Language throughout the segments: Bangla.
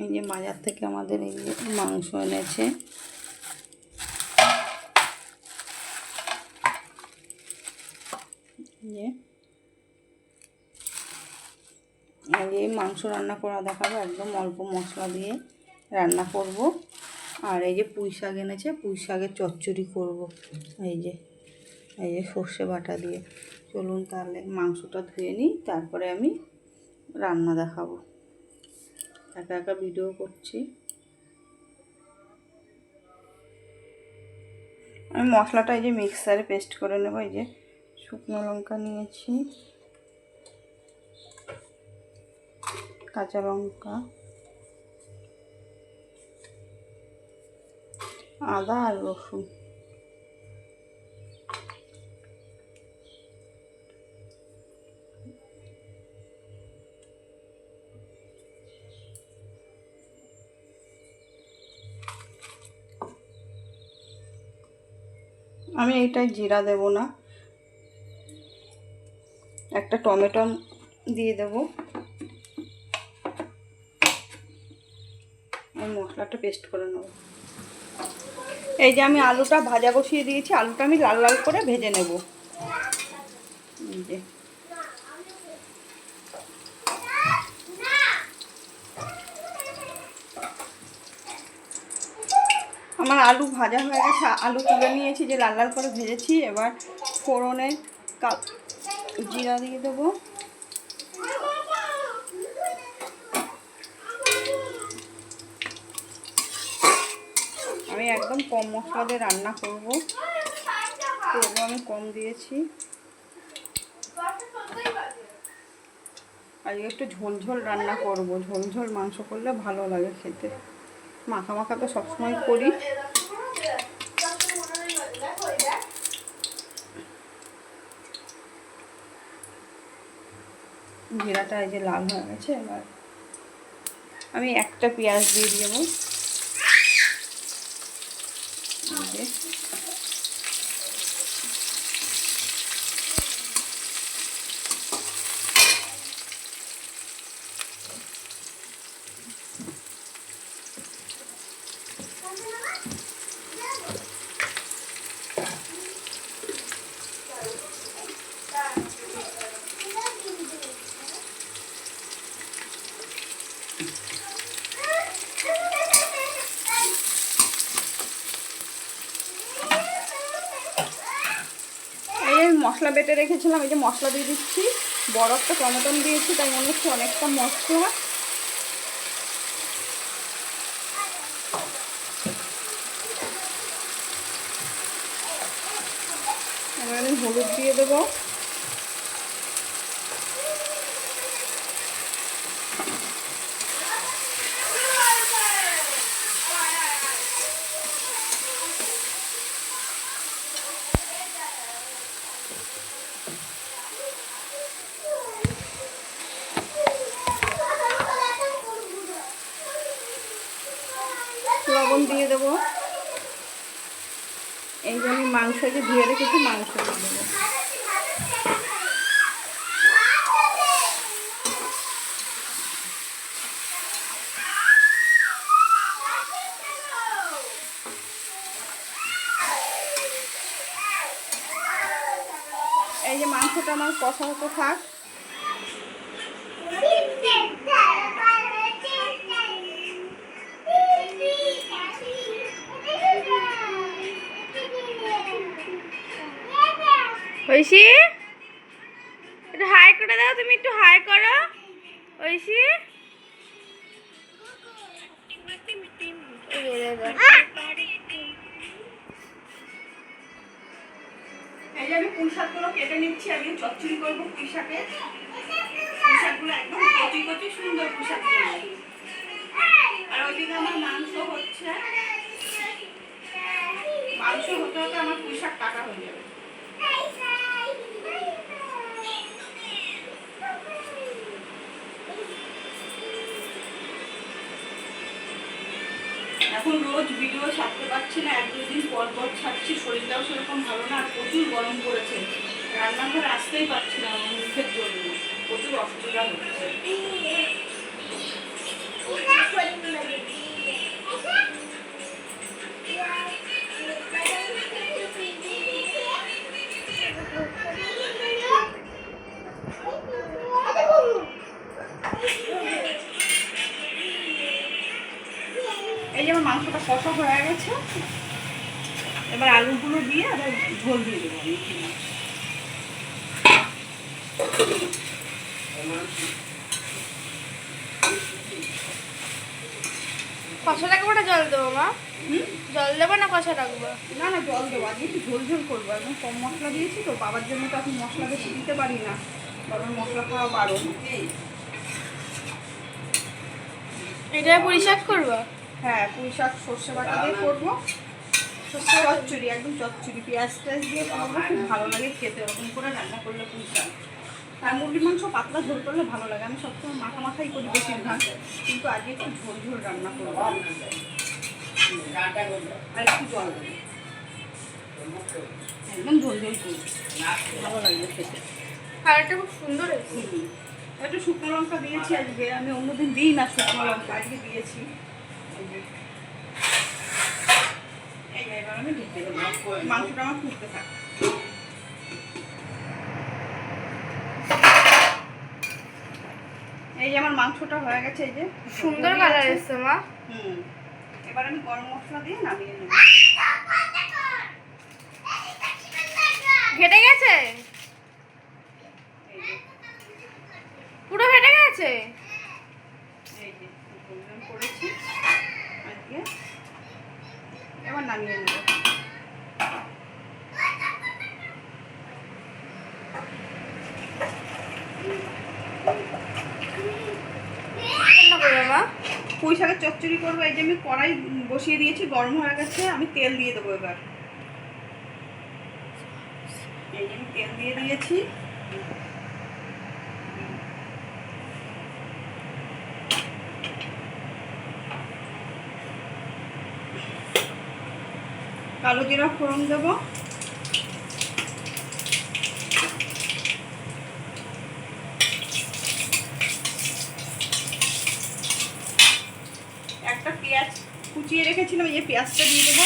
এই যে বাজার থেকে আমাদের এই যে মাংস এনেছে। যে। এই মাংস রান্না করা দেখাবো, একদম অল্প মশলা দিয়ে রান্না করব। আর এই যে পুঁই শাক এনেছে, পুঁই শাকের চচ্চড়ি করব। এই যে এই যে সর্ষে বাটা দিয়ে। চলুন তাহলে মাংসটা ধুয়ে নিই, তারপরে আমি রান্না দেখাবো। একা একা ভিডিও করছি। আমি মশলাটা এই যে মিক্সারে পেস্ট করে নেব, এই যে শুকনো লঙ্কা নিয়েছি, কাঁচা লঙ্কা, আদা আর রসুন। আমি এইটায় জিরা দেব না। একটা টমেটো দিয়ে দেব। আমি মশলাটা পেস্ট করে নেব। এই যে আমি আলুটা ভাজা বসিয়ে দিয়েছি, আলুটা আমি লাল লাল করে ভেজে নেব। এই যে। আমার আলু ভাজা হয়ে গেছে। আলু তুলে নিয়েছি, যে লাল লাল করে ভেজেছি। এবার ফোড়নে কাল জিরা দিয়ে দেবো। আমি একদম কম মশলা দিয়ে রান্না করব। তেলও আমি কম দিয়েছি। আজকে একটু ঝোল ঝোল রান্না করব। ঝোল ঝোল মাংস করলে ভালো লাগে খেতে। মাখা মাখা তো সবসময় করি। জিরাটা এই যে লাল হয়ে গেছে, এবার আমি একটা পেঁয়াজ দিয়ে দেবো এই যে এই যে আমি মশলা বেটে রেখেছিলাম, এই যে মশলা দিয়ে দিচ্ছি। বড় একটা টমেটো দিয়েছি, তাই মনে হচ্ছে অনেকটা মশলা এবার আমি হলুদ দিয়ে দেবো। লবণ দিয়ে দেবো। এই যে আমি মাংস যে ধুয়ে রেখেছি, মাংস এই যে মাংসটা আমার কষা হতে থাক। ঐশী, একটু হাই করে দাও, তুমি একটু হাই করো। ঐশী। আমি পুঁই কেটে নিচ্ছি চচ্চড়ি করব পুঁই শাকগুলো একদম সুন্দর পুঁই শাক আর মাংস হচ্ছে। মাংস হতে হতে আমার পুঁই শাক কাটা হয়ে যাবে। এখন রোজ ভিডিও ছাড়তে পারছি না, এক দুদিন পর পর ছাড়ছি, শরীরটাও সেরকম ভালো না, আর প্রচুর গরম পড়েছে। রান্নাঘরে আসতেই পারছি না মুখের জন্য, প্রচুর অসুবিধা হচ্ছে। দিয়ে আবার ঝোল দিয়ে দেবো আমি। কষা রাখব না জল দেবো মা? হুম? জল দেবো না কষা রাখব না না জল দেবো। আজকে একটু ঝোল ঝোল করব। একদম কম মশলা দিয়েছি তো বাবার জন্য তো এখন মশলা বেশি দিতে পারি না। বাবার মশলা খাওয়া বারণ। এটা পুরি শাক করব? হ্যাঁ পুঁই শাক সর্ষে বাটা দিয়ে করব। চচ্চড়ি একদম চচ্চড়ি। পেঁয়াজ টেয়াজ দিয়ে করব খুব ভালো লাগে খেতে। ওরকম করে রান্না করলে শাক আর মুরগির মাংস পাতলা ঝোল করলে ভালো লাগে। আমি সবসময় মাখা মাখাই করি বেশিরভাগ। কিন্তু আজকে একটু ঝোল ঝোল রান্না করব। আর একটু জল একদম ঝোল ঝোল করব ভালো লাগবে খেতে। কালারটা খুব সুন্দর একটু শুকনো লঙ্কা দিয়েছি আজকে। আমি অন্যদিন দিই না শুকনো লঙ্কা আজকে দিয়েছি। এবার আমি ঢেকে দেবো মাংসটা আমার ফুটতে থাক। এই যে আমার মাংসটা হয়ে গেছে এই যে সুন্দর কালার এসছে মা। হুম। এবার আমি গরম মশলা দিয়ে নামিয়ে নেব। ঘেটে গেছে? পুরো ঘেটে গেছে এই যে গোল্ডেন করেছি আজকে এবার নামিয়ে নেব। পুঁই শাকের চচ্চড়ি করব এই যে আমি কড়াই বসিয়ে দিয়েছি গরম হয়ে গেছে আমি তেল দিয়ে দেবো এবার। এই যে আমি তেল দিয়ে দিয়েছি। কালো জিরা ফোড়ন দেবো। একটা পেঁয়াজ কুচিয়ে রেখেছিলাম, এই যে পেঁয়াজটা দিয়ে দেবো।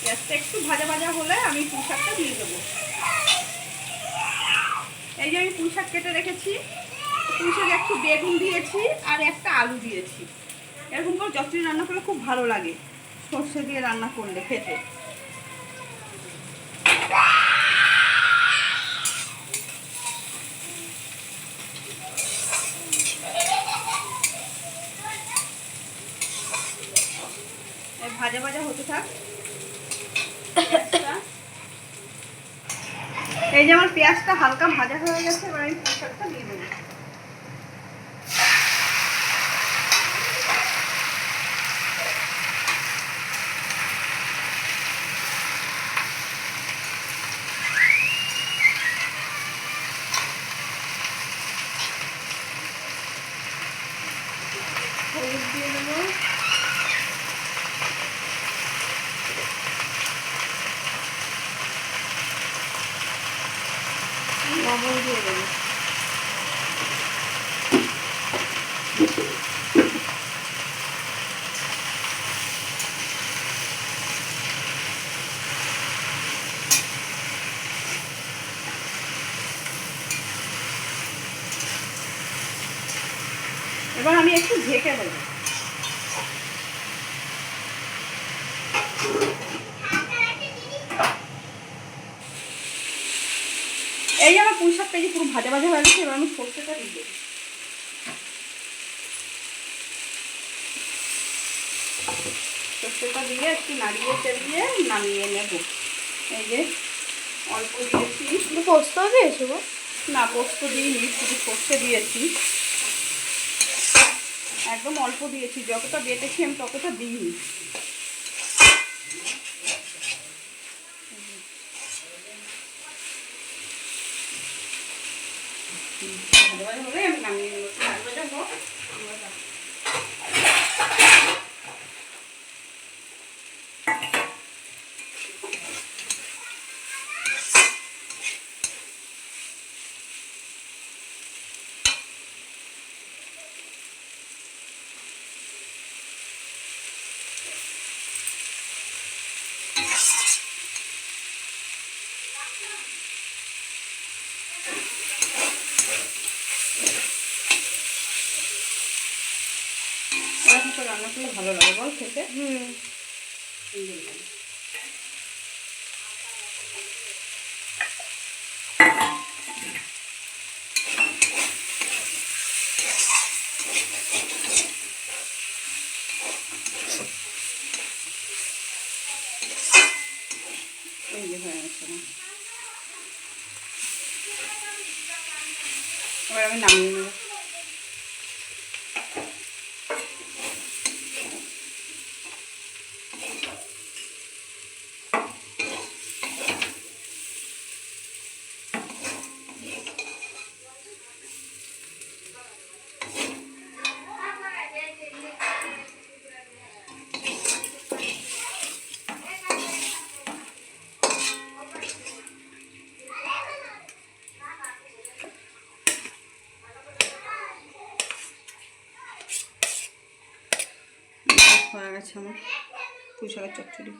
পেঁয়াজটা একটু ভাজা ভাজা হলে আমি পুঁই দিয়ে দেবো। এই যে আমি পুঁই শাক কেটে রেখেছি। পুঁই শাক একটু বেগুন দিয়েছি আর একটা আলু দিয়েছি। এরকম করে চচ্চড়ি রান্না করলে খুব ভালো লাগে সর্ষে দিয়ে রান্না করলে খেতে। ভাজা ভাজা হতে থাক। এই যে আমার পেঁয়াজটা হালকা ভাজা হয়ে গেছে এবার আমি পোশাকটা দিয়ে দেবো হলুদ দিয়ে দেবো এবার আমি একটু ঢেকে দেবো। এই আমার পুঁই শাকটা যে পুরো ভাজা ভাজা হয়ে গেছে এবার আমি সর্ষেটা দিয়ে দেবো। সর্ষেটা দিয়ে একটু নাড়িয়ে চাড়িয়ে নামিয়ে নেব। এই যে অল্প দিয়েছি। শুধু পোস্ত দিয়েছ না পোস্ত দিইনি শুধু সর্ষে দিয়েছি। একদম অল্প দিয়েছি যতটা বেটেছি আমি ততটা দিইনি ভালোভাবে হলে আমি নামিয়ে নেব ভালোভাবে হোক, আমরা এরকম করে রান্না করলে ভালো লাগে বল খেতে? হুম। সুন্দর লাগে। এই আমার পুঁই শাকের চচ্চড়ি।